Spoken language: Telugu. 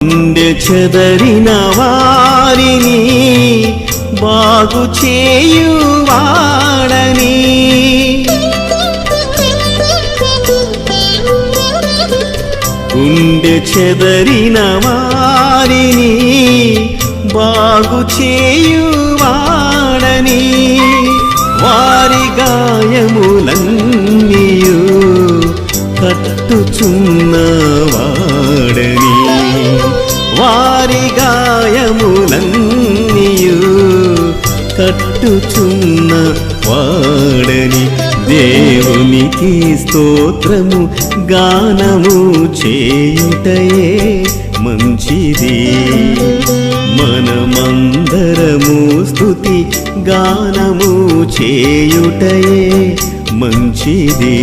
గుండె చెదరిన వారిని బాగు చేయువాడని. గుండె చెదరిన వారిని బాగు చేయువాడని. వారి గాయములన్నీయు కట్టుచున్నవా కట్టుచున్న వాడని దేవునికి స్తోత్రము గానము చేయుటయే మంచిది. మనమందరము స్థుతి గానము చేయుటయే మంచిది.